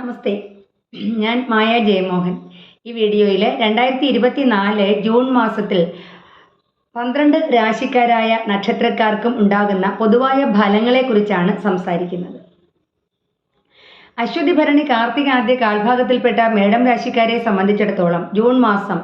നമസ്തേ. ഞാൻ മായ ജയമോഹൻ. ഈ വീഡിയോയിൽ രണ്ടായിരത്തി ഇരുപത്തി നാല് ജൂൺ മാസത്തിൽ പന്ത്രണ്ട് രാശിക്കാരായ നക്ഷത്രക്കാർക്കും ഉണ്ടാകുന്ന പൊതുവായ ഫലങ്ങളെക്കുറിച്ചാണ് സംസാരിക്കുന്നത്. അശ്വതി ഭരണി കാർത്തിക ആദ്യ കാൽഭാഗത്തിൽപ്പെട്ട മേടം രാശിക്കാരെ സംബന്ധിച്ചിടത്തോളം ജൂൺ മാസം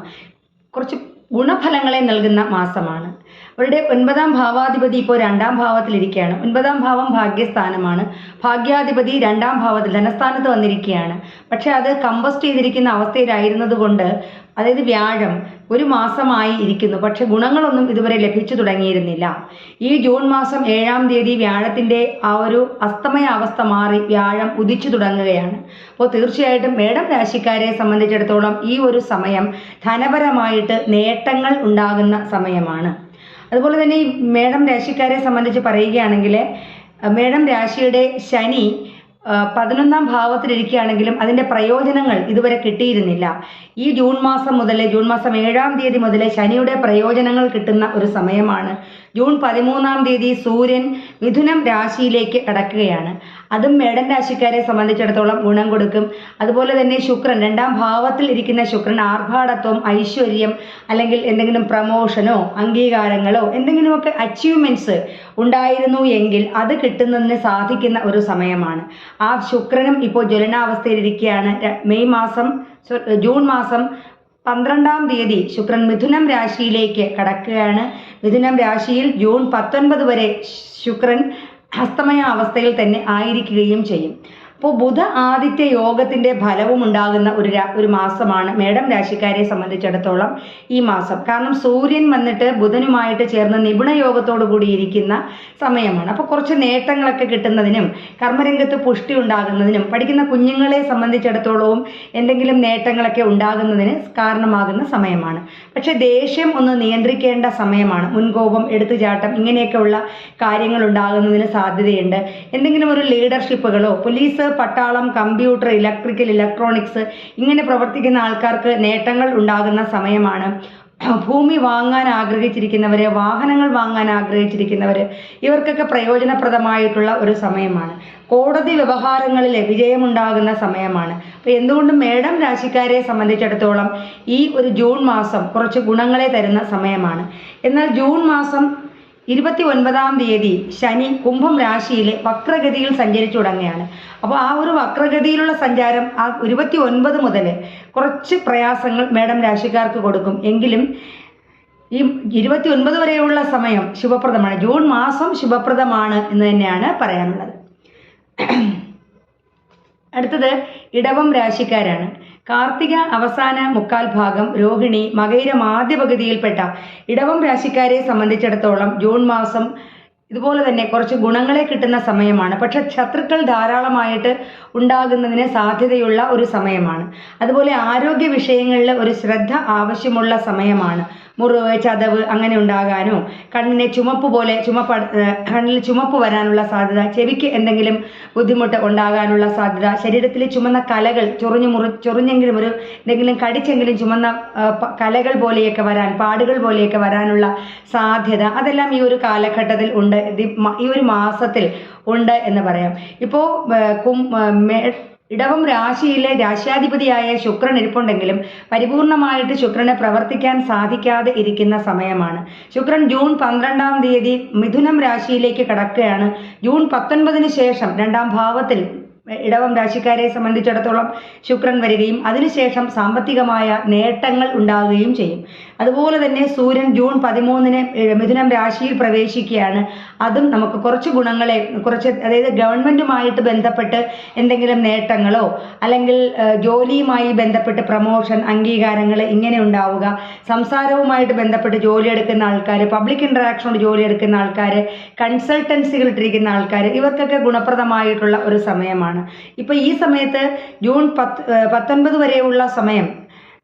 കുറച്ച് ഗുണഫലങ്ങളെ നൽകുന്ന മാസമാണ്. അവരുടെ ഒൻപതാം ഭാവാധിപതി ഇപ്പോൾ രണ്ടാം ഭാവത്തിലിരിക്കുകയാണ്. ഒൻപതാം ഭാവം ഭാഗ്യസ്ഥാനമാണ്. ഭാഗ്യാധിപതി രണ്ടാം ഭാവത്തിൽ ധനസ്ഥാനത്ത് വന്നിരിക്കുകയാണ്. പക്ഷെ അത് കമ്പസ്റ്റ് ചെയ്തിരിക്കുന്ന അവസ്ഥയിലായിരുന്നത് കൊണ്ട് അതായത് വ്യാഴം ഒരു മാസമായി ഇരിക്കുന്നു. പക്ഷെ ഗുണങ്ങളൊന്നും ഇതുവരെ ലഭിച്ചു തുടങ്ങിയിരുന്നില്ല. ഈ ജൂൺ മാസം ഏഴാം തീയതി വ്യാഴത്തിന്റെ ആ ഒരു അസ്തമയ അവസ്ഥ മാറി വ്യാഴം ഉദിച്ചു തുടങ്ങുകയാണ്. അപ്പോൾ തീർച്ചയായിട്ടും മേടം രാശിക്കാരെ സംബന്ധിച്ചിടത്തോളം ഈ ഒരു സമയം ധനപരമായിട്ട് നേട്ടങ്ങൾ ഉണ്ടാകുന്ന സമയമാണ്. അതുപോലെ തന്നെ ഈ മേടം രാശിക്കാരെ സംബന്ധിച്ച് പറയുകയാണെങ്കിൽ മേടം രാശിയുടെ ശനി പതിനൊന്നാം ഭാവത്തിലിരിക്കുകയാണെങ്കിലും അതിന്റെ പ്രയോജനങ്ങൾ ഇതുവരെ കിട്ടിയിരുന്നില്ല. ഈ ജൂൺ മാസം മുതൽ ജൂൺ മാസം ഏഴാം തീയതി മുതൽ ശനിയുടെ പ്രയോജനങ്ങൾ കിട്ടുന്ന ഒരു സമയമാണ്. ജൂൺ പതിമൂന്നാം തീയതി സൂര്യൻ മിഥുനം രാശിയിലേക്ക് കടക്കുകയാണ്. അതും മേടൻ രാശിക്കാരെ സംബന്ധിച്ചിടത്തോളം ഗുണം കൊടുക്കും. അതുപോലെ തന്നെ ശുക്രൻ രണ്ടാം ഭാവത്തിൽ ഇരിക്കുന്ന ശുക്രൻ ആർഭാടത്വം ഐശ്വര്യം അല്ലെങ്കിൽ എന്തെങ്കിലും പ്രമോഷനോ അംഗീകാരങ്ങളോ എന്തെങ്കിലുമൊക്കെ അച്ചീവ്മെന്റ്സ് ഉണ്ടായിരുന്നു എങ്കിൽ അത് കിട്ടുന്നതിന് സാധിക്കുന്ന ഒരു സമയമാണ്. ആ ശുക്രനും ഇപ്പോൾ ജ്വലനാവസ്ഥയിലിരിക്കുകയാണ്. മെയ് മാസം ജൂൺ മാസം പന്ത്രണ്ടാം തീയതി ശുക്രൻ മിഥുനം രാശിയിലേക്ക് കടക്കുകയാണ്. മിഥുനം രാശിയിൽ ജൂൺ പത്തൊൻപത് വരെ ശുക്രൻ അസ്തമയ അവസ്ഥയിൽ തന്നെ ആയിരിക്കുകയും ചെയ്യും. അപ്പോൾ ബുധ ആദിത്യ യോഗത്തിന്റെ ഫലവും ഉണ്ടാകുന്ന ഒരു ഒരു മാസമാണ്. മേടം രാശിക്കാരെ സംബന്ധിച്ചിടത്തോളം ഈ മാസം. കാരണം സൂര്യൻ വന്നിട്ട് ബുധനുമായിട്ട് ചേർന്ന് നിപുണ യോഗത്തോടു കൂടിയിരിക്കുന്ന സമയമാണ്. അപ്പോൾ കുറച്ച് നേട്ടങ്ങളൊക്കെ കിട്ടുന്നതിനും കർമ്മരംഗത്ത് പുഷ്ടി ഉണ്ടാകുന്നതിനും പഠിക്കുന്ന കുഞ്ഞുങ്ങളെ സംബന്ധിച്ചിടത്തോളവും എന്തെങ്കിലും നേട്ടങ്ങളൊക്കെ ഉണ്ടാകുന്നതിന് കാരണമാകുന്ന സമയമാണ്. പക്ഷെ ദേഷ്യം ഒന്ന് നിയന്ത്രിക്കേണ്ട സമയമാണ്. മുൻകോപം എടുത്തുചാട്ടം ഇങ്ങനെയൊക്കെയുള്ള കാര്യങ്ങൾ ഉണ്ടാകുന്നതിന് സാധ്യതയുണ്ട്. എന്തെങ്കിലും ഒരു ലീഡർഷിപ്പുകളോ പോലീസ് പട്ടാളം കമ്പ്യൂട്ടർ ഇലക്ട്രിക്കൽ ഇലക്ട്രോണിക്സ് ഇങ്ങനെ പ്രവർത്തിക്കുന്ന ആൾക്കാർക്ക് നേട്ടങ്ങൾ ഉണ്ടാകുന്ന സമയമാണ്. ഭൂമി വാങ്ങാൻ ആഗ്രഹിച്ചിരിക്കുന്നവര് വാഹനങ്ങൾ വാങ്ങാൻ ആഗ്രഹിച്ചിരിക്കുന്നവര് ഇവർക്കൊക്കെ പ്രയോജനപ്രദമായിട്ടുള്ള ഒരു സമയമാണ്. കോടതി വ്യവഹാരങ്ങളിൽ വിജയമുണ്ടാകുന്ന സമയമാണ്. അപ്പോൾ എന്തുകൊണ്ടും മേഡം രാശിക്കാരെ സംബന്ധിച്ചിടത്തോളം ഈ ഒരു ജൂൺ മാസം കുറച്ച് ഗുണങ്ങളെ തരുന്ന സമയമാണ്. എന്നാൽ ജൂൺ മാസം ഇരുപത്തി ഒൻപതാം തീയതി ശനി കുംഭം രാശിയിലെ വക്രഗതിയിൽ സഞ്ചരിച്ചു തുടങ്ങുകയാണ്. അപ്പോൾ ആ ഒരു വക്രഗതിയിലുള്ള സഞ്ചാരം ആ ഇരുപത്തി ഒൻപത് മുതൽ കുറച്ച് പ്രയാസങ്ങൾ മേഡം രാശിക്കാർക്ക് കൊടുക്കും. എങ്കിലും ഈ ഇരുപത്തി ഒൻപത് വരെയുള്ള സമയം ശുഭപ്രദമാണ്. ജൂൺ മാസം ശുഭപ്രദമാണ് എന്ന് തന്നെയാണ് പറയാനുള്ളത്. അടുത്തത് ഇടവം രാശിക്കാരാണ്. കാർത്തിക അവസാന മുക്കാൽ ഭാഗം രോഹിണി മകയിരം ആദ്യ പകുതിയിൽപ്പെട്ട ഇടവം രാശിക്കാരെ സംബന്ധിച്ചിടത്തോളം ജൂൺ മാസം ഇതുപോലെ തന്നെ കുറച്ച് ഗുണങ്ങളെ കിട്ടുന്ന സമയമാണ്. പക്ഷെ ശത്രുക്കൾ ധാരാളമായിട്ട് ഉണ്ടാകുന്നതിന് സാധ്യതയുള്ള ഒരു സമയമാണ്. അതുപോലെ ആരോഗ്യ വിഷയങ്ങളിൽ ഒരു ശ്രദ്ധ ആവശ്യമുള്ള സമയമാണ്. മുറിവ് ചതവ് അങ്ങനെ ഉണ്ടാകാനോ കണ്ണിനെ ചുമപ്പ് പോലെ ചുമപ്പ് കണ്ണിൽ ചുമപ്പ് വരാനുള്ള സാധ്യത ചെവിക്ക് എന്തെങ്കിലും ബുദ്ധിമുട്ട് ഉണ്ടാകാനുള്ള സാധ്യത ശരീരത്തിൽ ചുമന്ന കലകൾ ചൊറിഞ്ഞു മുറി ചൊറിഞ്ഞെങ്കിലും ഒരു എന്തെങ്കിലും കടിച്ചെങ്കിലും ചുമന്ന കലകൾ പോലെയൊക്കെ വരാൻ പാടുകൾ പോലെയൊക്കെ വരാനുള്ള സാധ്യത അതെല്ലാം ഈ ഒരു കാലഘട്ടത്തിൽ ഉണ്ട്. ഈ ഒരു മാസത്തിൽ ഉണ്ട് എന്ന് പറയാം. ഇപ്പോൾ കും ഇടവം രാശിയിലെ രാശ്യാധിപതിയായ ശുക്രൻ ഇരിപ്പുണ്ടെങ്കിലും പരിപൂർണമായിട്ട് ശുക്രനെ പ്രവർത്തിക്കാൻ സാധിക്കാതെ ഇരിക്കുന്ന സമയമാണ്. ശുക്രൻ ജൂൺ പന്ത്രണ്ടാം തീയതി മിഥുനം രാശിയിലേക്ക് കടക്കുകയാണ്. ജൂൺ പത്തൊൻപതിന് ശേഷം രണ്ടാം ഭാവത്തിൽ ഇടവം രാശിക്കാരെ സംബന്ധിച്ചിടത്തോളം ശുക്രൻ വരികയും അതിനുശേഷം സാമ്പത്തികമായ നേട്ടങ്ങൾ ഉണ്ടാകുകയും ചെയ്യും. അതുപോലെ തന്നെ സൂര്യൻ ജൂൺ പതിമൂന്നിന് മിഥുനം രാശിയിൽ പ്രവേശിക്കുകയാണ്. അതും നമുക്ക് കുറച്ച് ഗുണങ്ങളെ കുറച്ച് അതായത് ഗവൺമെന്റുമായിട്ട് ബന്ധപ്പെട്ട് എന്തെങ്കിലും നേട്ടങ്ങളോ അല്ലെങ്കിൽ ജോലിയുമായി ബന്ധപ്പെട്ട് പ്രമോഷൻ അംഗീകാരങ്ങൾ ഇങ്ങനെ ഉണ്ടാവുക. സംസാരവുമായിട്ട് ബന്ധപ്പെട്ട് ജോലി എടുക്കുന്ന ആൾക്കാർ പബ്ലിക് ഇൻട്രാക്ഷനോട് ജോലി എടുക്കുന്ന ആൾക്കാർ കൺസൾട്ടൻസികൾ ഇട്ടിരിക്കുന്ന ആൾക്കാർ ഇവർക്കൊക്കെ ഗുണപ്രദമായിട്ടുള്ള ഒരു സമയമാണ്. ഇപ്പോൾ ഈ സമയത്ത് ജൂൺ പത്ത് പത്തൊൻപത് വരെയുള്ള സമയം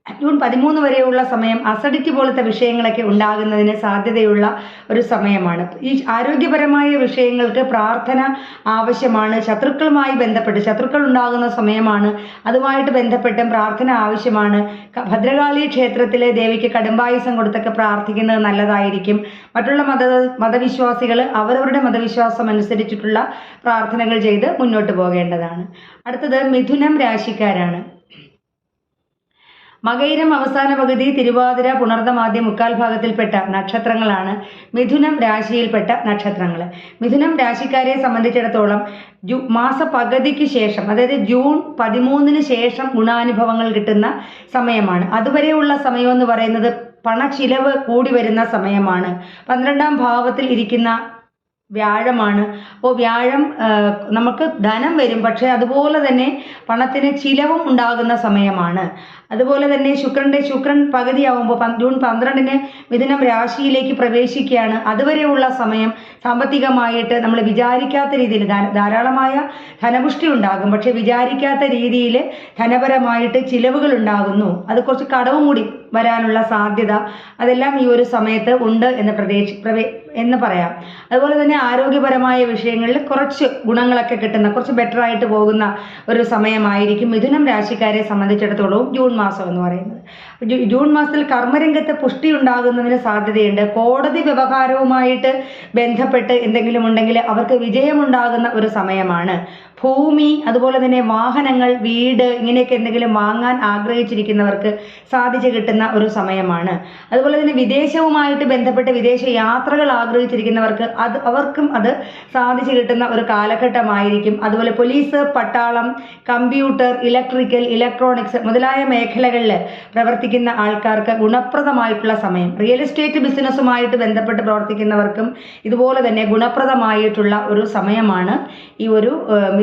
ജൂൺ പതിമൂന്ന് വരെയുള്ള സമയം അസഡിറ്റി പോലത്തെ വിഷയങ്ങളൊക്കെ ഉണ്ടാകുന്നതിന് സാധ്യതയുള്ള ഒരു സമയമാണ്. ഈ ആരോഗ്യപരമായ വിഷയങ്ങൾക്ക് പ്രാർത്ഥന ആവശ്യമാണ്. ശത്രുക്കളുമായി ബന്ധപ്പെട്ട് ശത്രുക്കൾ ഉണ്ടാകുന്ന സമയമാണ്. അതുമായിട്ട് ബന്ധപ്പെട്ടും പ്രാർത്ഥന ആവശ്യമാണ്. ഭദ്രകാളി ക്ഷേത്രത്തിലെ ദേവിക്ക് കടുംബായുസം കൊടുത്തൊക്കെ പ്രാർത്ഥിക്കുന്നത് നല്ലതായിരിക്കും. മറ്റുള്ള മത മതവിശ്വാസികൾ അവരവരുടെ മതവിശ്വാസം അനുസരിച്ചിട്ടുള്ള പ്രാർത്ഥനകൾ ചെയ്ത് മുന്നോട്ട് പോകേണ്ടതാണ്. അടുത്തത് മിഥുനം രാശിക്കാരാണ്. മകയിരം അവസാന പകുതി തിരുവാതിര പുണർദമാദ്യ മുക്കാൽ ഭാഗത്തിൽപ്പെട്ട നക്ഷത്രങ്ങളാണ്. മിഥുനം രാശിയിൽപ്പെട്ട നക്ഷത്രങ്ങൾ മിഥുനം രാശിക്കാരെ സംബന്ധിച്ചിടത്തോളം ജൂ മാസപകുതിക്ക് ശേഷം അതായത് ജൂൺ പതിമൂന്നിന് ശേഷം ഗുണാനുഭവങ്ങൾ കിട്ടുന്ന സമയമാണ്. അതുവരെയുള്ള സമയം എന്ന് പറയുന്നത് പണച്ചിലവ് കൂടി വരുന്ന സമയമാണ്. പന്ത്രണ്ടാം ഭാവത്തിൽ ഇരിക്കുന്ന വ്യാഴമാണ്. അപ്പോൾ വ്യാഴം നമുക്ക് ധനം വരും. പക്ഷേ അതുപോലെ തന്നെ പണത്തിന് ചിലവും ഉണ്ടാകുന്ന സമയമാണ്. അതുപോലെ തന്നെ ശുക്രന്റെ ശുക്രൻ പകുതിയാവുമ്പോൾ ജൂൺ പന്ത്രണ്ടിന് മിഥുനം രാശിയിലേക്ക് പ്രവേശിക്കുകയാണ്. അതുവരെയുള്ള സമയം സാമ്പത്തികമായിട്ട് നമ്മൾ വിചാരിക്കാത്ത രീതിയിൽ ധാരാളമായ ധനപുഷ്ടി ഉണ്ടാകും. പക്ഷേ വിചാരിക്കാത്ത രീതിയിൽ ധനപരമായിട്ട് ചിലവുകൾ ഉണ്ടാകുന്നു. അത് കുറച്ച് കടവും കൂടി വരാനുള്ള സാധ്യത അതെല്ലാം ഈ ഒരു സമയത്ത് ഉണ്ട് എന്ന് പ്രതീക്ഷ എന്ന് പറയാം. അതുപോലെ തന്നെ ആരോഗ്യപരമായ വിഷയങ്ങളിൽ കുറച്ച് ഗുണങ്ങളൊക്കെ കിട്ടുന്ന കുറച്ച് ബെറ്റർ ആയിട്ട് പോകുന്ന ഒരു സമയമായിരിക്കും മിഥുനം രാശിക്കാരെ സംബന്ധിച്ചിടത്തോളം ജൂൺ മാസം എന്ന് പറയുന്നത്. ജൂൺ മാസത്തിൽ കർമ്മരംഗത്ത് പുഷ്ടി ഉണ്ടാകുന്നതിന് സാധ്യതയുണ്ട്. കോടതി വ്യവഹാരവുമായിട്ട് ബന്ധപ്പെട്ട് എന്തെങ്കിലും ഉണ്ടെങ്കിൽ അവർക്ക് വിജയമുണ്ടാകുന്ന ഒരു സമയമാണ്. ഭൂമി അതുപോലെ തന്നെ വാഹനങ്ങൾ വീട് ഇങ്ങനെയൊക്കെ എന്തെങ്കിലും വാങ്ങാൻ ആഗ്രഹിച്ചിരിക്കുന്നവർക്ക് സാധിച്ചു കിട്ടുന്ന ഒരു സമയമാണ്. അതുപോലെ തന്നെ വിദേശവുമായിട്ട് ബന്ധപ്പെട്ട് വിദേശ യാത്രകൾ ആഗ്രഹിച്ചിരിക്കുന്നവർക്ക് അത് അവർക്കും അത് സാധിച്ചു കിട്ടുന്ന ഒരു കാലഘട്ടമായിരിക്കും. അതുപോലെ പോലീസ് പട്ടാളം കമ്പ്യൂട്ടർ ഇലക്ട്രിക്കൽ ഇലക്ട്രോണിക്സ് മുതലായ മേഖലകളിൽ പ്രവർത്തിക്കുന്ന ആൾക്കാർക്ക് ഗുണപ്രദമായിട്ടുള്ള സമയം. റിയൽ എസ്റ്റേറ്റ് ബിസിനസ്സുമായിട്ട് ബന്ധപ്പെട്ട് പ്രവർത്തിക്കുന്നവർക്കും ഇതുപോലെ തന്നെ ഗുണപ്രദമായിട്ടുള്ള ഒരു സമയമാണ് ഈ ഒരു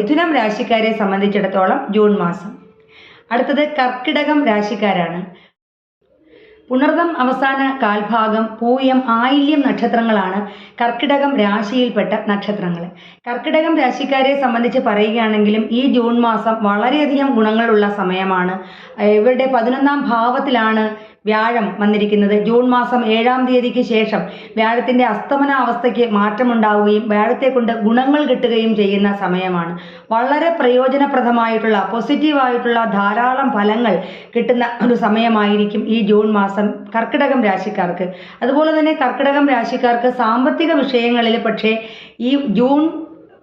മിഥുനം രാശിക്കാരെ സംബന്ധിച്ചിടത്തോളം ജൂൺ മാസം. അടുത്തത് കർക്കിടകം രാശിക്കാരാണ്. പുണർദം അവസാന കാൽഭാഗം പൂയം ആയില്യം നക്ഷത്രങ്ങളാണ് കർക്കിടകം രാശിയിൽപ്പെട്ട നക്ഷത്രങ്ങൾ കർക്കിടകം രാശിക്കാരെ സംബന്ധിച്ച് പറയുകയാണെങ്കിലും ഈ ജൂൺ മാസം വളരെയധികം ഗുണങ്ങളുള്ള സമയമാണ്. ഇവരുടെ പതിനൊന്നാം ഭാവത്തിലാണ് വ്യാഴം വന്നിരിക്കുന്നത്. ജൂൺ മാസം ഏഴാം തീയതിക്ക് ശേഷം വ്യാഴത്തിന്റെ അസ്തമന അവസ്ഥയ്ക്ക് മാറ്റമുണ്ടാവുകയും വ്യാഴത്തെ കൊണ്ട് ഗുണങ്ങൾ കിട്ടുകയും ചെയ്യുന്ന സമയമാണ്. വളരെ പ്രയോജനപ്രദമായിട്ടുള്ള പോസിറ്റീവായിട്ടുള്ള ധാരാളം ഫലങ്ങൾ കിട്ടുന്ന ഒരു സമയമായിരിക്കും ഈ ജൂൺ മാസം കർക്കിടകം രാശിക്കാർക്ക്. അതുപോലെ തന്നെ കർക്കിടകം രാശിക്കാർക്ക് സാമ്പത്തിക വിഷയങ്ങളിൽ പക്ഷേ ഈ ജൂൺ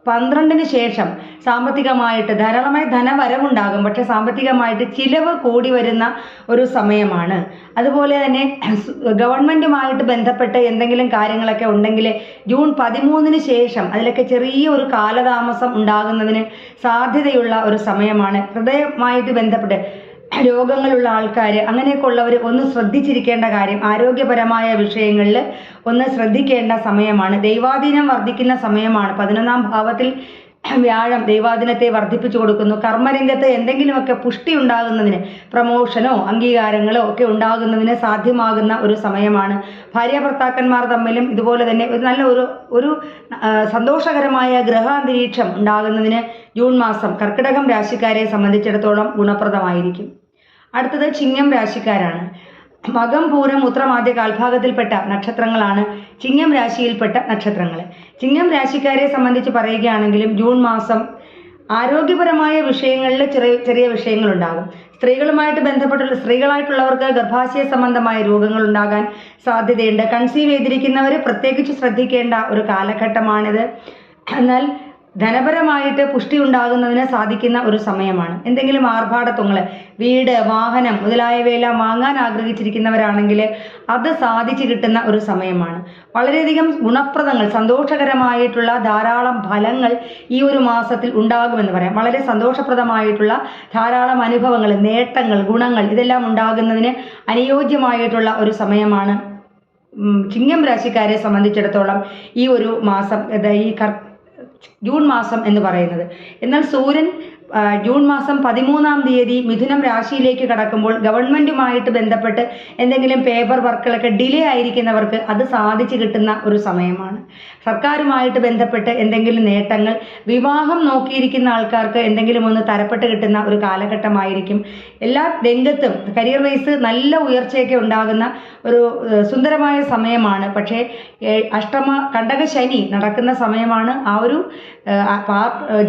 പന്ത്രണ്ടിന് ശേഷം സാമ്പത്തികമായിട്ട് ധാരാളമായി ധനവരവുണ്ടാകും. പക്ഷെ സാമ്പത്തികമായിട്ട് ചിലവ് കൂടി വരുന്ന ഒരു സമയമാണ്. അതുപോലെ തന്നെ ഗവൺമെന്റുമായിട്ട് ബന്ധപ്പെട്ട് എന്തെങ്കിലും കാര്യങ്ങളൊക്കെ ഉണ്ടെങ്കിൽ ജൂൺ പതിമൂന്നിന് ശേഷം അതിലൊക്കെ ചെറിയ ഒരു കാലതാമസം ഉണ്ടാകുന്നതിന് സാധ്യതയുള്ള ഒരു സമയമാണ്. ഹൃദയമായിട്ട് ബന്ധപ്പെട്ട് രോഗങ്ങളുള്ള ആൾക്കാർ അങ്ങനെയൊക്കെ ഉള്ളവർ ഒന്ന് ശ്രദ്ധിച്ചിരിക്കേണ്ട കാര്യം ആരോഗ്യപരമായ വിഷയങ്ങളിൽ ഒന്ന് ശ്രദ്ധിക്കേണ്ട സമയമാണ്. ദൈവാധീനം വർദ്ധിക്കുന്ന സമയമാണ്. പതിനൊന്നാം ഭാവത്തിൽ വ്യാഴം ദൈവാദിനത്തെ വർദ്ധിപ്പിച്ചു കൊടുക്കുന്നു. കർമ്മരംഗത്ത് എന്തെങ്കിലുമൊക്കെ പുഷ്ടി ഉണ്ടാകുന്നതിന് പ്രമോഷനോ അംഗീകാരങ്ങളോ ഒക്കെ ഉണ്ടാകുന്നതിന് സാധ്യമാകുന്ന ഒരു സമയമാണ്. ഭാര്യ ഭർത്താക്കന്മാർ തമ്മിലും ഇതുപോലെ തന്നെ ഒരു നല്ല ഒരു ഒരു സന്തോഷകരമായ ഗ്രഹാന്തരീക്ഷം ഉണ്ടാകുന്നതിന് ജൂൺ മാസം കർക്കിടകം രാശിക്കാരെ സംബന്ധിച്ചിടത്തോളം ഗുണപ്രദമായിരിക്കും. അടുത്തത് ചിങ്ങം രാശിക്കാരാണ്. മകം പൂരം ഉത്രം ആദ്യ കാൽഭാഗത്തിൽപ്പെട്ട നക്ഷത്രങ്ങളാണ് ചിങ്ങം രാശിയിൽപ്പെട്ട നക്ഷത്രങ്ങൾ ചിങ്ങം രാശിക്കാരെ സംബന്ധിച്ച് പറയുകയാണെങ്കിലും ജൂൺ മാസം ആരോഗ്യപരമായ വിഷയങ്ങളിൽ ചെറിയ ചെറിയ വിഷയങ്ങളുണ്ടാകും. സ്ത്രീകളുമായിട്ട് ബന്ധപ്പെട്ടുള്ള സ്ത്രീകളായിട്ടുള്ളവർക്ക് ഗർഭാശയ സംബന്ധമായ രോഗങ്ങൾ ഉണ്ടാകാൻ സാധ്യതയുണ്ട്. കൺസീവ് ചെയ്തിരിക്കുന്നവർ പ്രത്യേകിച്ച് ശ്രദ്ധിക്കേണ്ട ഒരു കാലഘട്ടമാണിത്. എന്നാൽ ധനപരമായിട്ട് പുഷ്ടി ഉണ്ടാകുന്നതിന് സാധിക്കുന്ന ഒരു സമയമാണ്. എന്തെങ്കിലും ആർഭാടത്വങ്ങൾ വീട് വാഹനം മുതലായവയെല്ലാം വാങ്ങാൻ ആഗ്രഹിച്ചിരിക്കുന്നവരാണെങ്കിൽ അത് സാധിച്ചു കിട്ടുന്ന ഒരു സമയമാണ്. വളരെയധികം ഗുണപ്രദങ്ങൾ സന്തോഷകരമായിട്ടുള്ള ധാരാളം ഫലങ്ങൾ ഈ ഒരു മാസത്തിൽ ഉണ്ടാകുമെന്ന് പറയാം. വളരെ സന്തോഷപ്രദമായിട്ടുള്ള ധാരാളം അനുഭവങ്ങൾ നേട്ടങ്ങൾ ഗുണങ്ങൾ ഇതെല്ലാം ഉണ്ടാകുന്നതിന് അനുയോജ്യമായിട്ടുള്ള ഒരു സമയമാണ്. ചിങ്ങം രാശിക്കാരെ സംബന്ധിച്ചിടത്തോളം ഈ ഒരു മാസം ഈ കർ ജൂൺ മാസം എന്ന് പറയുന്നത്. എന്നാൽ സൂര്യൻ ജൂൺ മാസം പതിമൂന്നാം തീയതി മിഥുനം രാശിയിലേക്ക് കടക്കുമ്പോൾ ഗവൺമെന്റുമായിട്ട് ബന്ധപ്പെട്ട് എന്തെങ്കിലും പേപ്പർ വർക്കുകളൊക്കെ ഡിലേ ആയിരിക്കുന്നവർക്ക് അത് സാധിച്ചു കിട്ടുന്ന ഒരു സമയമാണ്. സർക്കാരുമായിട്ട് ബന്ധപ്പെട്ട് എന്തെങ്കിലും നേട്ടങ്ങൾ വിവാഹം നോക്കിയിരിക്കുന്ന ആൾക്കാർക്ക് എന്തെങ്കിലും ഒന്ന് തരപ്പെട്ട് കിട്ടുന്ന ഒരു കാലഘട്ടമായിരിക്കും. എല്ലാ രംഗത്തും കരിയർ വൈസ് നല്ല ഉയർച്ചയൊക്കെ ഉണ്ടാകുന്ന ഒരു സുന്ദരമായ സമയമാണ്. പക്ഷേ അഷ്ടമ കണ്ടക ശനി നടക്കുന്ന സമയമാണ് ആ ഒരു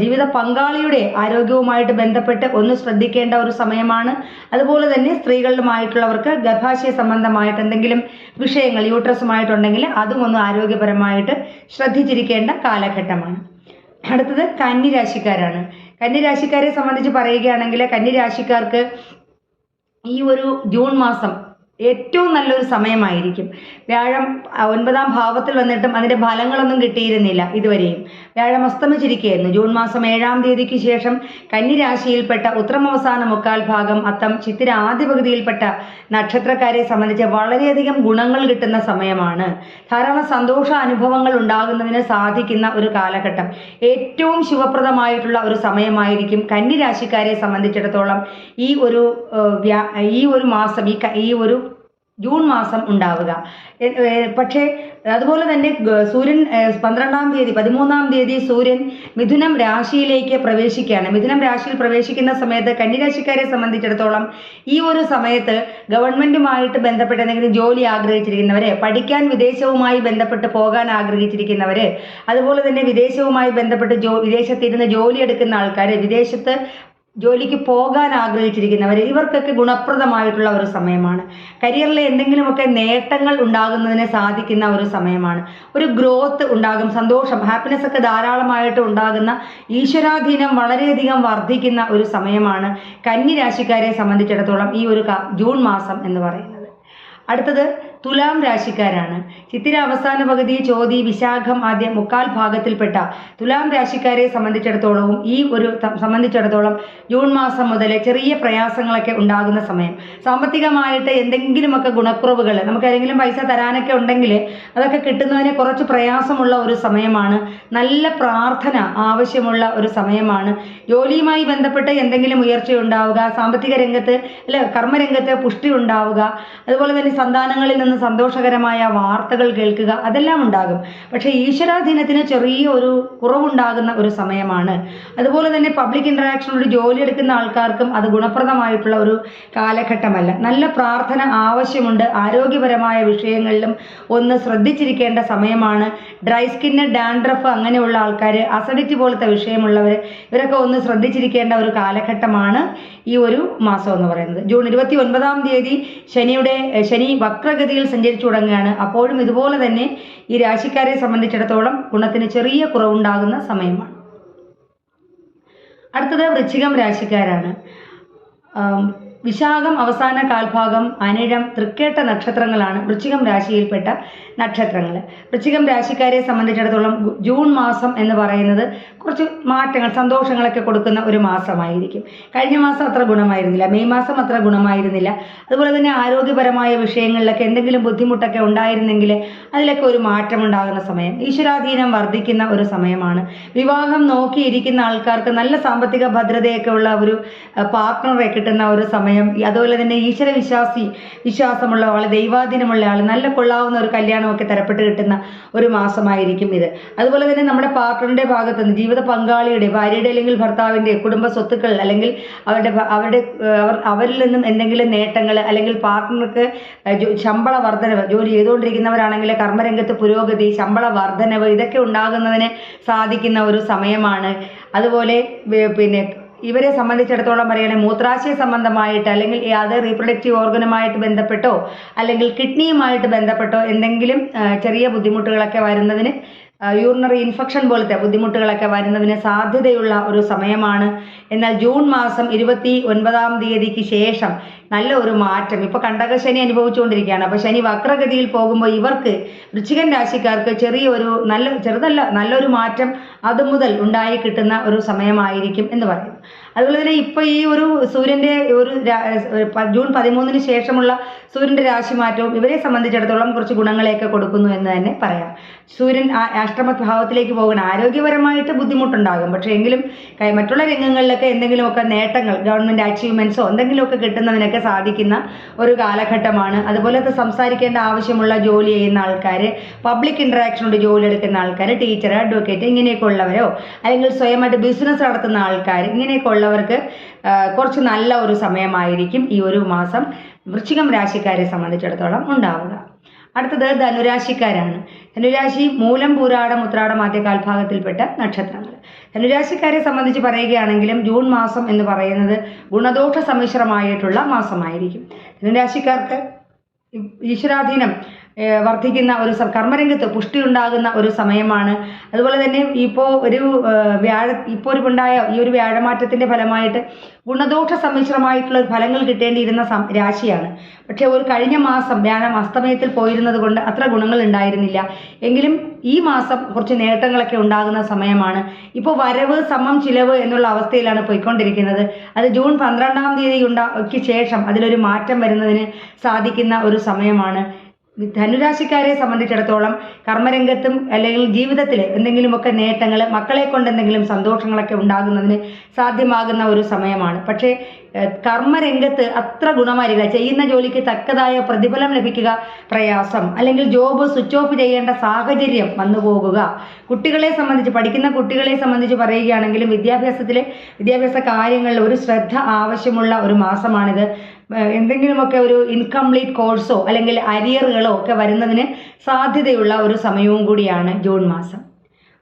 ജീവിത പങ്കാളിയുടെ ആരോഗ്യവുമായിട്ട് ബന്ധപ്പെട്ട് ഒന്ന് ശ്രദ്ധിക്കേണ്ട ഒരു സമയമാണ്. അതുപോലെ തന്നെ സ്ത്രീകളുമായിട്ടുള്ളവർക്ക് ഗർഭാശയ സംബന്ധമായിട്ട് എന്തെങ്കിലും വിഷയങ്ങൾ യൂട്രസുമായിട്ടുണ്ടെങ്കിൽ അതും ഒന്ന് ആരോഗ്യപരമായിട്ട് ശ്രദ്ധിച്ചിരിക്കേണ്ട കാലഘട്ടമാണ്. അടുത്തത് കന്നിരാശിക്കാരാണ്. കന്നിരാശിക്കാരെ കന്നി രാശിക്കാരെ സംബന്ധിച്ച് പറയുകയാണെങ്കിൽ കന്നിരാശിക്കാർക്ക് ഈ ഒരു ജൂൺ മാസം ഏറ്റവും നല്ലൊരു സമയമായിരിക്കും. വ്യാഴം ഒൻപതാം ഭാവത്തിൽ വന്നിട്ടും അതിന്റെ ഫലങ്ങളൊന്നും കിട്ടിയിരുന്നില്ല ഇതുവരെയും. വ്യാഴം അസ്തമിച്ചിരിക്കുകയായിരുന്നു. ജൂൺ മാസം ഏഴാം തീയതിക്ക് ശേഷം കന്നിരാശിയിൽപ്പെട്ട ഉത്തരമവസാന മുക്കാൽ ഭാഗം അത്തം ചിത്തിര ആദ്യ പകുതിയിൽപ്പെട്ട നക്ഷത്രക്കാരെ സംബന്ധിച്ച് വളരെയധികം ഗുണങ്ങൾ കിട്ടുന്ന സമയമാണ്. ധാരാളം സന്തോഷ അനുഭവങ്ങൾ ഉണ്ടാകുന്നതിന് സാധിക്കുന്ന ഒരു കാലഘട്ടം. ഏറ്റവും ശുഭപ്രദമായിട്ടുള്ള ഒരു സമയമായിരിക്കും കന്നിരാശിക്കാരെ സംബന്ധിച്ചിടത്തോളം ഈ ഒരു ഈ ഒരു മാസം ഈ ഈ ഒരു ജൂൺ മാസം ഉണ്ടാവുക. പക്ഷേ അതുപോലെ തന്നെ സൂര്യൻ പന്ത്രണ്ടാം തീയതി പതിമൂന്നാം തീയതി സൂര്യൻ മിഥുനം രാശിയിലേക്ക് പ്രവേശിക്കുകയാണ്. മിഥുനം രാശിയിൽ പ്രവേശിക്കുന്ന സമയത്ത് കന്നിരാശിക്കാരെ സംബന്ധിച്ചിടത്തോളം ഈ ഒരു സമയത്ത് ഗവൺമെന്റുമായിട്ട് ബന്ധപ്പെട്ട് എന്തെങ്കിലും ജോലി ആഗ്രഹിച്ചിരിക്കുന്നവര് പഠിക്കാൻ വിദേശവുമായി ബന്ധപ്പെട്ട് പോകാൻ ആഗ്രഹിച്ചിരിക്കുന്നവര് അതുപോലെ തന്നെ വിദേശവുമായി ബന്ധപ്പെട്ട് ജോ വിദേശത്തിരുന്ന് ജോലി എടുക്കുന്ന ആൾക്കാർ വിദേശത്ത് ജോലിക്ക് പോകാൻ ആഗ്രഹിച്ചിരിക്കുന്നവർ ഇവർക്കൊക്കെ ഗുണപ്രദമായിട്ടുള്ള ഒരു സമയമാണ്. കരിയറിലെ എന്തെങ്കിലുമൊക്കെ നേട്ടങ്ങൾ ഉണ്ടാകുന്നതിന് സാധിക്കുന്ന ഒരു സമയമാണ്. ഒരു ഗ്രോത്ത് ഉണ്ടാകും സന്തോഷം ഹാപ്പിനെസ് ഒക്കെ ധാരാളമായിട്ട് ഉണ്ടാകുന്ന ഈശ്വരാധീനം വളരെയധികം വർദ്ധിക്കുന്ന ഒരു സമയമാണ് കന്നി രാശിക്കാരെ സംബന്ധിച്ചിടത്തോളം ഈ ഒരു ജൂൺ മാസം എന്ന് പറയുന്നത്. അടുത്തത് തുലാം രാശിക്കാരാണ്. ചിത്തിര അവസാന പകുതി ചോതി വിശാഖം ആദ്യം മുക്കാൽ ഭാഗത്തിൽപ്പെട്ട തുലാം രാശിക്കാരെ സംബന്ധിച്ചിടത്തോളവും ഈ ഒരു സംബന്ധിച്ചിടത്തോളം ജൂൺ മാസം മുതൽ ചെറിയ പ്രയാസങ്ങളൊക്കെ ഉണ്ടാകുന്ന സമയം. സാമ്പത്തികമായിട്ട് എന്തെങ്കിലുമൊക്കെ ഗുണക്കുറവുകൾ നമുക്ക് ആരെങ്കിലും പൈസ തരാനൊക്കെ ഉണ്ടെങ്കിൽ അതൊക്കെ കിട്ടുന്നതിന് കുറച്ച് പ്രയാസമുള്ള ഒരു സമയമാണ്. നല്ല പ്രാർത്ഥന ആവശ്യമുള്ള ഒരു സമയമാണ്. ജോലിയുമായി ബന്ധപ്പെട്ട് എന്തെങ്കിലും ഉയർച്ച ഉണ്ടാവുക സാമ്പത്തിക രംഗത്ത് അല്ലെ കർമ്മരംഗത്ത് പുഷ്ടി ഉണ്ടാവുക അതുപോലെ തന്നെ സന്താനങ്ങളിൽ നിന്ന് സന്തോഷകരമായ വാർത്തകൾ കേൾക്കുക അതെല്ലാം ഉണ്ടാകും. പക്ഷേ ഈശ്വരാധീനത്തിന് ചെറിയ ഒരു കുറവുണ്ടാകുന്ന ഒരു സമയമാണ്. അതുപോലെ തന്നെ പബ്ലിക് ഇൻട്രാക്ഷനിലൂടെ ജോലി എടുക്കുന്ന ആൾക്കാർക്കും അത് ഗുണപ്രദമായിട്ടുള്ള ഒരു കാലഘട്ടമല്ല. നല്ല പ്രാർത്ഥന ആവശ്യമുണ്ട്. ആരോഗ്യപരമായ വിഷയങ്ങളിലും ഒന്ന് ശ്രദ്ധിച്ചിരിക്കേണ്ട സമയമാണ്. ഡ്രൈ സ്കിന്ന് ഡാൻഡ്രഫ് അങ്ങനെയുള്ള ആൾക്കാർ അസഡിറ്റി പോലത്തെ വിഷയമുള്ളവർ ഇവരൊക്കെ ഒന്ന് ശ്രദ്ധിച്ചിരിക്കേണ്ട ഒരു കാലഘട്ടമാണ് ഈ ഒരു മാസം എന്ന് പറയുന്നത്. ജൂൺ ഇരുപത്തി ഒൻപതാം തീയതി ശനിയുടെ ശനി ശനി വക്രഗതിയിൽ സഞ്ചരിച്ചു തുടങ്ങുകയാണ്. അപ്പോഴും ഇതുപോലെ തന്നെ ഈ രാശിക്കാരെ സംബന്ധിച്ചിടത്തോളം ഗുണത്തിന് ചെറിയ കുറവുണ്ടാകുന്ന സമയമാണ്. അടുത്തത് വൃശ്ചികം രാശിക്കാരാണ്. വിശാഖം അവസാന കാൽഭാഗം അനിഴം തൃക്കേട്ട നക്ഷത്രങ്ങളാണ് വൃശ്ചികം രാശിയിൽപ്പെട്ട നക്ഷത്രങ്ങൾ. വൃശ്ചികം രാശിക്കാരെ സംബന്ധിച്ചിടത്തോളം ജൂൺ മാസം എന്ന് പറയുന്നത് കുറച്ച് മാറ്റങ്ങൾ സന്തോഷങ്ങളൊക്കെ കൊടുക്കുന്ന ഒരു മാസമായിരിക്കും. കഴിഞ്ഞ മാസം അത്ര ഗുണമായിരുന്നില്ല മെയ് മാസം അത്ര ഗുണമായിരുന്നില്ല. അതുപോലെ തന്നെ ആരോഗ്യപരമായ വിഷയങ്ങളിലൊക്കെ എന്തെങ്കിലും ബുദ്ധിമുട്ടൊക്കെ ഉണ്ടായിരുന്നെങ്കിൽ അതിലൊക്കെ ഒരു മാറ്റം ഉണ്ടാകുന്ന സമയം ഈശ്വരാധീനം വർദ്ധിക്കുന്ന ഒരു സമയമാണ്. വിവാഹം നോക്കിയിരിക്കുന്ന ആൾക്കാർക്ക് നല്ല സാമ്പത്തിക ഭദ്രതയൊക്കെ ഉള്ള ഒരു പാർട്ട്ണറെ കിട്ടുന്ന ഒരു സമയം അതുപോലെ തന്നെ ഈശ്വര വിശ്വാസി വിശ്വാസമുള്ള ആൾ ദൈവാധീനമുള്ള ആൾ നല്ല കൊള്ളാവുന്ന ഒരു കല്യാണമൊക്കെ തരപ്പെട്ട് കിട്ടുന്ന ഒരു മാസമായിരിക്കും ഇത്. അതുപോലെ തന്നെ നമ്മുടെ പാർട്ട്ണറുടെ ഭാഗത്ത് നിന്ന് ജീവിത പങ്കാളിയുടെ ഭാര്യയുടെ അല്ലെങ്കിൽ ഭർത്താവിന്റെ കുടുംബ സ്വത്തുക്കൾ അല്ലെങ്കിൽ അവരുടെ അവരുടെ അവരിൽ നിന്നും എന്തെങ്കിലും നേട്ടങ്ങൾ അല്ലെങ്കിൽ പാർട്ട്ണർക്ക് ശമ്പള വർധനവ് ജോലി ചെയ്തുകൊണ്ടിരിക്കുന്നവരാണെങ്കിൽ കർമ്മരംഗത്ത് പുരോഗതി ശമ്പള വർധനവ് ഇതൊക്കെ ഉണ്ടാകുന്നതിന് സാധിക്കുന്ന ഒരു സമയമാണ്. അതുപോലെ പിന്നെ ഇവരെ സംബന്ധിച്ചിടത്തോളം പറയുകയാണെങ്കിൽ മൂത്രാശയ സംബന്ധമായിട്ട് അല്ലെങ്കിൽ അത് റീപ്രൊഡക്റ്റീവ് ഓർഗനുമായിട്ട് ബന്ധപ്പെട്ടോ അല്ലെങ്കിൽ കിഡ്നിയുമായിട്ട് ബന്ധപ്പെട്ടോ എന്തെങ്കിലും ചെറിയ ബുദ്ധിമുട്ടുകളൊക്കെ വരുന്നതിന് യൂറിനറി ഇൻഫെക്ഷൻ പോലത്തെ ബുദ്ധിമുട്ടുകളൊക്കെ വരുന്നതിന് സാധ്യതയുള്ള ഒരു സമയമാണ്. എന്നാൽ ജൂൺ മാസം ഇരുപത്തി ഒൻപതാം തീയതിക്ക് ശേഷം നല്ല ഒരു മാറ്റം. ഇപ്പോൾ കണ്ടകശനി അനുഭവിച്ചുകൊണ്ടിരിക്കുകയാണ്. അപ്പോൾ ശനി വക്രഗതിയിൽ പോകുമ്പോൾ ഇവർക്ക് വൃശ്ചികൻ രാശിക്കാർക്ക് ചെറിയ ഒരു നല്ല ചെറുതല്ല നല്ലൊരു മാറ്റം അത് മുതൽ ഉണ്ടായി കിട്ടുന്ന ഒരു സമയമായിരിക്കും എന്ന് പറയുന്നു. അതുപോലെ തന്നെ ഇപ്പോൾ ഈ ഒരു സൂര്യന്റെ ഒരു ജൂൺ പതിമൂന്നിന് ശേഷമുള്ള സൂര്യന്റെ രാശിമാറ്റവും ഇവരെ സംബന്ധിച്ചിടത്തോളം കുറച്ച് ഗുണങ്ങളെയൊക്കെ കൊടുക്കുന്നു എന്ന് തന്നെ പറയാം. സൂര്യൻ അഷ്ടമ ഭാവത്തിലേക്ക് പോകുന്ന ആരോഗ്യപരമായിട്ട് ബുദ്ധിമുട്ടുണ്ടാകും. പക്ഷേ എങ്കിലും മറ്റുള്ള രംഗങ്ങളിലൊക്കെ എന്തെങ്കിലുമൊക്കെ നേട്ടങ്ങൾ ഗവൺമെന്റ് അച്ചീവ്മെന്റ്സോ എന്തെങ്കിലുമൊക്കെ കിട്ടുന്നതിനൊക്കെ സാധിക്കുന്ന ഒരു കാലഘട്ടമാണ്. അതുപോലെ സംസാരിക്കേണ്ട ആവശ്യമുള്ള ജോലി ചെയ്യുന്ന ആൾക്കാർ പബ്ലിക് ഇൻട്രാക്ഷനോട് ജോലി എടുക്കുന്ന ആൾക്കാർ ടീച്ചർ അഡ്വക്കേറ്റ് ഇങ്ങനെയൊക്കെ ഉള്ളവരോ അല്ലെങ്കിൽ സ്വയമായിട്ട് ബിസിനസ് നടത്തുന്ന ആൾക്കാർ ഇങ്ങനെയൊക്കെ ഉള്ളവർക്ക് കുറച്ച് നല്ല ഒരു സമയമായിരിക്കും ഈ ഒരു മാസം. വൃശ്ചികം രാശിക്കാരെ സംബന്ധിച്ചിടത്തോളം ഉണ്ടാവുക. അടുത്തത് ധനുരാശിക്കാരാണ്. ധനുരാശി മൂലം പൂരാടം ഉത്രാടം ആദ്യ കാൽഭാഗത്തിൽപ്പെട്ട നക്ഷത്രങ്ങൾ. ധനുരാശിക്കാരെ സംബന്ധിച്ച് പറയുകയാണെങ്കിലും ജൂൺ മാസം എന്ന് പറയുന്നത് ഗുണദോഷ സമ്മിശ്രമായിട്ടുള്ള മാസമായിരിക്കും. ധനുരാശിക്കാർക്ക് ഈശ്വരാധീനം വർദ്ധിക്കുന്ന ഒരു കർമ്മരംഗത്ത് പുഷ്ടി ഉണ്ടാകുന്ന ഒരു സമയമാണ്. അതുപോലെ തന്നെ ഇപ്പോൾ ഒരു വ്യാഴ ഇപ്പോൾ ഒരു ഉണ്ടായ ഈ ഒരു വ്യാഴമാറ്റത്തിന്റെ ഫലമായിട്ട് ഗുണദോഷ സമ്മിശ്രമായിട്ടുള്ള ഫലങ്ങൾ കിട്ടേണ്ടിയിരുന്ന രാശിയാണ്. പക്ഷേ ഒരു കഴിഞ്ഞ മാസം വ്യാഴം അസ്തമയത്തിൽ പോയിരുന്നത് കൊണ്ട് അത്ര ഗുണങ്ങൾ ഉണ്ടായിരുന്നില്ല. എങ്കിലും ഈ മാസം കുറച്ച് നേട്ടങ്ങളൊക്കെ ഉണ്ടാകുന്ന സമയമാണ്. ഇപ്പോൾ വരവ് സമം ചിലവ് എന്നുള്ള അവസ്ഥയിലാണ് പോയിക്കൊണ്ടിരിക്കുന്നത്. അത് ജൂൺ പന്ത്രണ്ടാം തീയതി ഉണ്ടാക്കി ശേഷം അതിലൊരു മാറ്റം വരുന്നതിന് സാധിക്കുന്ന ഒരു സമയമാണ്. ധനുരാശിക്കാരെ സംബന്ധിച്ചിടത്തോളം കർമ്മരംഗത്തും അല്ലെങ്കിൽ ജീവിതത്തിലെ എന്തെങ്കിലുമൊക്കെ നേട്ടങ്ങൾ മക്കളെ കൊണ്ട് എന്തെങ്കിലും സന്തോഷങ്ങളൊക്കെ ഉണ്ടാകുന്നതിന് സാധ്യമാകുന്ന ഒരു സമയമാണ്. പക്ഷേ കർമ്മരംഗത്ത് അത്ര ഗുണമായിരിക്കില്ല ചെയ്യുന്ന ജോലിക്ക് തക്കതായ പ്രതിഫലം ലഭിക്കുക പ്രയാസം അല്ലെങ്കിൽ ജോബ് സ്വിച്ച് ഓഫ് ചെയ്യേണ്ട സാഹചര്യം വന്നു പോകുക. കുട്ടികളെ സംബന്ധിച്ച് പഠിക്കുന്ന കുട്ടികളെ സംബന്ധിച്ച് പറയുകയാണെങ്കിലും വിദ്യാഭ്യാസത്തിലെ വിദ്യാഭ്യാസ കാര്യങ്ങളിൽ ഒരു ശ്രദ്ധ ആവശ്യമുള്ള ഒരു മാസമാണിത്. എന്തെങ്കിലുമൊക്കെ ഒരു ഇൻകംപ്ലീറ്റ് കോഴ്സോ അല്ലെങ്കിൽ അരിയറുകളോ ഒക്കെ വരുന്നതിന് സാധ്യതയുള്ള ഒരു സമയവും കൂടിയാണ് ജൂൺ മാസം.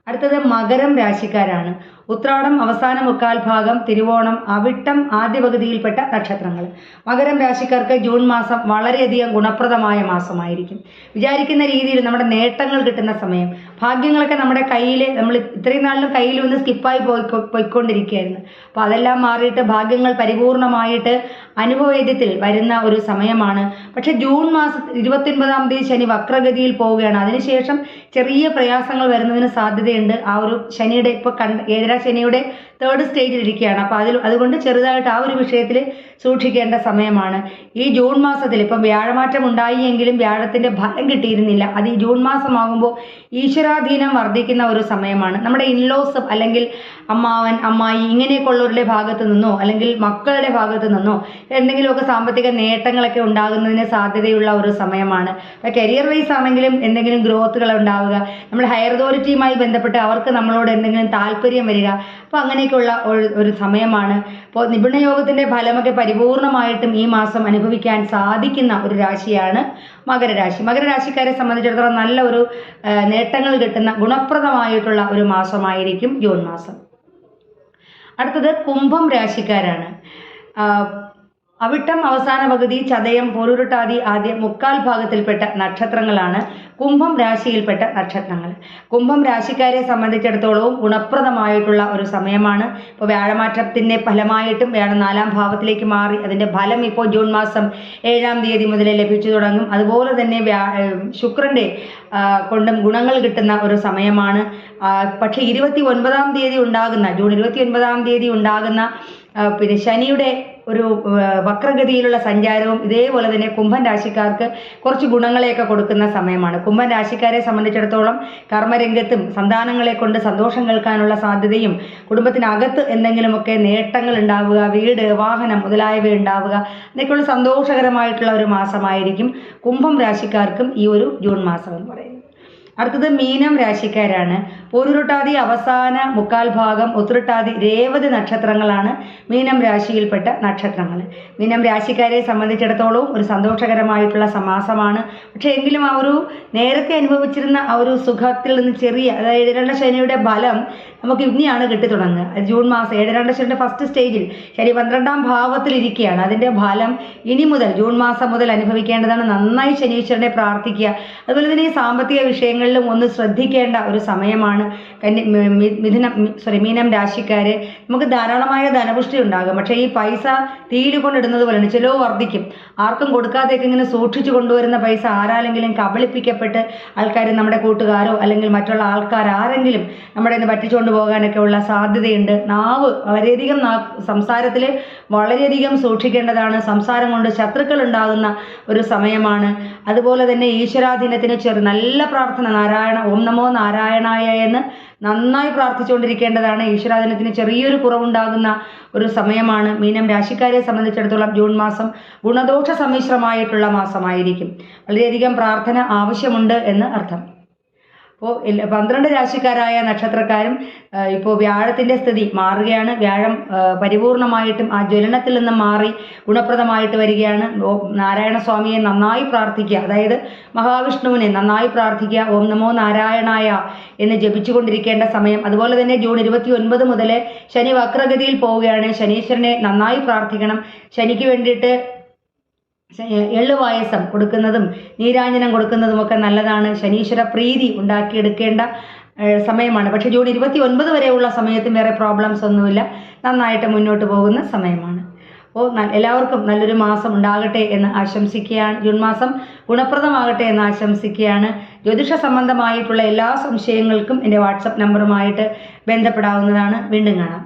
അടുത്തത് മകരം രാശിക്കാരാണ്. ഉത്രാടം അവസാന മുക്കാൽ ഭാഗം തിരുവോണം അവിട്ടം ആദ്യ പകുതിയിൽപ്പെട്ട നക്ഷത്രങ്ങൾ. മകരം രാശിക്കാർക്ക് ജൂൺ മാസം വളരെയധികം ഗുണപ്രദമായ മാസമായിരിക്കും. വിചാരിക്കുന്ന രീതിയിൽ നമ്മുടെ നേട്ടങ്ങൾ കിട്ടുന്ന സമയം. ഭാഗ്യങ്ങളൊക്കെ നമ്മുടെ കയ്യിൽ നമ്മൾ ഇത്രയും നാളിലും കയ്യിൽ ഒന്ന് സ്കിപ്പായി പോയി പോയിക്കൊണ്ടിരിക്കുകയായിരുന്നു. അപ്പോൾ അതെല്ലാം മാറിയിട്ട് ഭാഗ്യങ്ങൾ പരിപൂർണമായിട്ട് അനുഭവേദ്യത്തിൽ വരുന്ന ഒരു സമയമാണ്. പക്ഷെ ജൂൺ മാസം ഇരുപത്തിയൊൻപതാം തീയതി ശനി വക്രഗതിയിൽ പോവുകയാണ്. അതിനുശേഷം ചെറിയ പ്രയാസങ്ങൾ വരുന്നതിന് സാധ്യതയുണ്ട്. ആ ഒരു ശനിയുടെ ഇപ്പോൾ കണ്ട ഏഴര ശനിയുടെ തേർഡ് സ്റ്റേജിൽ ഇരിക്കുകയാണ്. അപ്പോൾ അതിൽ അതുകൊണ്ട് ചെറുതായിട്ട് ആ ഒരു വിഷയത്തിൽ സൂക്ഷിക്കേണ്ട സമയമാണ്. ഈ ജൂൺ മാസത്തിൽ ഇപ്പം വ്യാഴമാറ്റം ഉണ്ടായി എങ്കിലും വ്യാഴത്തിന്റെ ഫലം കിട്ടിയിരുന്നില്ല. അത് ഈ ജൂൺ മാസമാകുമ്പോൾ ഈശ്വരാധീനം വർദ്ധിക്കുന്ന ഒരു സമയമാണ്. നമ്മുടെ ഇൻലോസ് അല്ലെങ്കിൽ അമ്മാവൻ അമ്മായി ഇങ്ങനെയൊക്കെ ഉള്ളവരുടെ ഭാഗത്ത് നിന്നോ അല്ലെങ്കിൽ മക്കളുടെ ഭാഗത്ത് നിന്നോ എന്തെങ്കിലുമൊക്കെ സാമ്പത്തിക നേട്ടങ്ങളൊക്കെ ഉണ്ടാകുന്നതിന് സാധ്യതയുള്ള ഒരു സമയമാണ്. കരിയർ വൈസ് ആണെങ്കിലും എന്തെങ്കിലും ഗ്രോത്തുകൾ ഉണ്ടാവുക നമ്മൾ ഹയർ അതോറിറ്റിയുമായി ബന്ധപ്പെട്ട് അവർക്ക് നമ്മളോട് എന്തെങ്കിലും താല്പര്യം വരിക അപ്പോൾ അങ്ങനെയൊക്കെയുള്ള ഒരു- സമയമാണ്. അപ്പോൾ നിപുണയോഗത്തിന്റെ ഫലമൊക്കെ പരിപൂർണമായിട്ടും ഈ മാസം അനുഭവിക്കാൻ സാധിക്കുന്ന ഒരു രാശിയാണ് മകരരാശി. മകരരാശിക്കാരെ സംബന്ധിച്ചിടത്തോളം നല്ല ഒരു നേട്ടങ്ങൾ കിട്ടുന്ന ഗുണപ്രദമായിട്ടുള്ള ഒരു മാസമായിരിക്കും ജൂൺ മാസം. അടുത്തത് കുംഭം രാശിക്കാരാണ്. അവിട്ടം അവസാന പകുതി ചതയം പൊരുരുട്ടാതി ആദ്യം മുക്കാൽ ഭാഗത്തിൽപ്പെട്ട നക്ഷത്രങ്ങളാണ്. കുംഭം രാശിയിൽപ്പെട്ട നക്ഷത്രങ്ങൾ. കുംഭം രാശിക്കാരെ സംബന്ധിച്ചിടത്തോളവും ഗുണപ്രദമായിട്ടുള്ള ഒരു സമയമാണ്. ഇപ്പോൾ വ്യാഴമാറ്റത്തിന്റെ ഫലമായിട്ടും വ്യാഴം നാലാം ഭാവത്തിലേക്ക് മാറി. അതിന്റെ ഫലം ഇപ്പോൾ ജൂൺ മാസം ഏഴാം തീയതി മുതൽ ലഭിച്ചു തുടങ്ങും. അതുപോലെ തന്നെ വ്യാ ശുക്രന്റെ കൊണ്ടും ഗുണങ്ങൾ കിട്ടുന്ന ഒരു സമയമാണ്. പക്ഷേ ഇരുപത്തി ഒൻപതാം തീയതി ഉണ്ടാകുന്ന ജൂൺ ഇരുപത്തി ഒൻപതാം തീയതി ഉണ്ടാകുന്ന പിന്നെ ശനിയുടെ ഒരു വക്രഗതിയിലുള്ള സഞ്ചാരവും ഇതേപോലെ തന്നെ കുംഭൻ രാശിക്കാർക്ക് കുറച്ച് ഗുണങ്ങളെയൊക്കെ കൊടുക്കുന്ന സമയമാണ്. കുംഭൻ രാശിക്കാരെ സംബന്ധിച്ചിടത്തോളം കർമ്മരംഗത്തും സന്താനങ്ങളെ കൊണ്ട് സന്തോഷം കേൾക്കാനുള്ള സാധ്യതയും കുടുംബത്തിനകത്ത് എന്തെങ്കിലുമൊക്കെ നേട്ടങ്ങൾ ഉണ്ടാവുക വീട് വാഹനം മുതലായവ ഉണ്ടാവുക എന്നൊക്കെയുള്ള സന്തോഷകരമായിട്ടുള്ള ഒരു മാസമായിരിക്കും കുംഭം രാശിക്കാർക്കും ഈ ഒരു ജൂൺ മാസം എന്ന് പറയുന്നത്. അടുത്തത് മീനം രാശിക്കാരാണ്. പൂരുരുട്ടാതി അവസാന മുക്കാൽ ഭാഗം ഉത്രട്ടാതി രേവതി നക്ഷത്രങ്ങളാണ് മീനം രാശിയിൽപ്പെട്ട നക്ഷത്രങ്ങൾ മീനം രാശിക്കാരെ സംബന്ധിച്ചിടത്തോളം ഒരു സന്തോഷകരമായിട്ടുള്ള സമാസമാണ്. പക്ഷേ എങ്കിലും ആ ഒരു നേരത്തെ അനുഭവിച്ചിരുന്ന ആ ഒരു സുഖത്തിൽ നിന്ന് ചെറിയ അതായത് ഏഴരണ്ട ശനിയുടെ ഫലം നമുക്ക് ഇനിയാണ് കിട്ടി തുടങ്ങുക. ജൂൺ മാസം ഏഴരണ്ട ശനിയുടെ ഫസ്റ്റ് സ്റ്റേജിൽ ശനി പന്ത്രണ്ടാം ഭാവത്തിൽ ഇരിക്കുകയാണ്. അതിന്റെ ഫലം ഇനി മുതൽ ജൂൺ മാസം മുതൽ അനുഭവിക്കേണ്ടതാണ്. നന്നായി ശനീശ്വരനെ പ്രാർത്ഥിക്കുക. അതുപോലെ തന്നെ ഈ സാമ്പത്തിക വിഷയങ്ങളിൽ കാര്യങ്ങളിലും ഒന്ന് ശ്രദ്ധിക്കേണ്ട ഒരു സമയമാണ്. കന്നി മിഥുനം സോറി മീനം രാശിക്കാരെ. നമുക്ക് ധാരാളമായ ധനപുഷ്ടി ഉണ്ടാകും. പക്ഷേ ഈ പൈസ തീയിൽ കൊണ്ടിടുന്നത് പോലെയാണ് ചിലവ് വർദ്ധിക്കും. ആർക്കും കൊടുക്കാതെയൊക്കെ ഇങ്ങനെ സൂക്ഷിച്ചു കൊണ്ടുവരുന്ന പൈസ ആരാലെങ്കിലും കബളിപ്പിക്കപ്പെട്ട് ആൾക്കാർ നമ്മുടെ കൂട്ടുകാരോ അല്ലെങ്കിൽ മറ്റുള്ള ആൾക്കാർ ആരെങ്കിലും നമ്മുടെ ഇന്ന് പറ്റിച്ചുകൊണ്ട് പോകാനൊക്കെ ഉള്ള സാധ്യതയുണ്ട്. നാവ് വളരെയധികം നാ സംസാരത്തിൽ വളരെയധികം സൂക്ഷിക്കേണ്ടതാണ്. സംസാരം കൊണ്ട് ശത്രുക്കൾ ഉണ്ടാകുന്ന ഒരു സമയമാണ്. അതുപോലെ തന്നെ ഈശ്വരാധീനത്തിന് ചെറു നല്ല പ്രാർത്ഥന നാരായണ ഓം നമോ നാരായണായ എന്ന് നന്നായി പ്രാർത്ഥിച്ചുകൊണ്ടിരിക്കേണ്ടതാണ്. ഈശ്വരാധനത്തിന് ചെറിയൊരു കുറവുണ്ടാകുന്ന ഒരു സമയമാണ്. മീനം രാശിക്കാരെ സംബന്ധിച്ചിടത്തോളം ജൂൺ മാസം ഗുണദോഷ സമ്മിശ്രമായിട്ടുള്ള മാസമായിരിക്കും. വളരെയധികം പ്രാർത്ഥന ആവശ്യമുണ്ട് എന്ന് അർത്ഥം. അപ്പോൾ പന്ത്രണ്ട് രാശിക്കാരായ നക്ഷത്രക്കാരും ഇപ്പോൾ വ്യാഴത്തിന്റെ സ്ഥിതി മാറുകയാണ്. വ്യാഴം പരിപൂർണമായിട്ടും ആ ജ്വലനത്തിൽ നിന്നും മാറി ഗുണപ്രദമായിട്ട് വരികയാണ്. നാരായണ സ്വാമിയെ നന്നായി പ്രാർത്ഥിക്കുക. അതായത് മഹാവിഷ്ണുവിനെ നന്നായി പ്രാർത്ഥിക്കുക. ഓം നമോ നാരായണായ എന്ന് ജപിച്ചുകൊണ്ടിരിക്കേണ്ട സമയം. അതുപോലെ തന്നെ ജൂൺ ഇരുപത്തി ഒൻപത് മുതൽ ശനി വക്രഗതിയിൽ പോവുകയാണ്. ശനീശ്വരനെ നന്നായി പ്രാർത്ഥിക്കണം. ശനിക്ക് വേണ്ടിയിട്ട് ശ- എള്ള് പായസം കൊടുക്കുന്നതും നീരാഞ്ജനം കൊടുക്കുന്നതും ഒക്കെ നല്ലതാണ്. ശനീശ്വര പ്രീതി ഉണ്ടാക്കിയെടുക്കേണ്ട സമയമാണ്. പക്ഷെ ജൂൺ ഇരുപത്തി ഒൻപത് വരെയുള്ള സമയത്തും വേറെ പ്രോബ്ലംസ് ഒന്നുമില്ല. നന്നായിട്ട് മുന്നോട്ട് പോകുന്ന സമയമാണ്. അപ്പോൾ എല്ലാവർക്കും നല്ലൊരു മാസം ഉണ്ടാകട്ടെ എന്ന് ആശംസിക്കുകയാണ്. ജൂൺ മാസം ഗുണപ്രദമാകട്ടെ എന്ന് ആശംസിക്കുകയാണ്. ജ്യോതിഷ സംബന്ധമായിട്ടുള്ള എല്ലാ സംശയങ്ങൾക്കും എന്റെ വാട്സപ്പ് നമ്പറുമായിട്ട് ബന്ധപ്പെടാവുന്നതാണ്. വീണ്ടും കാണാം.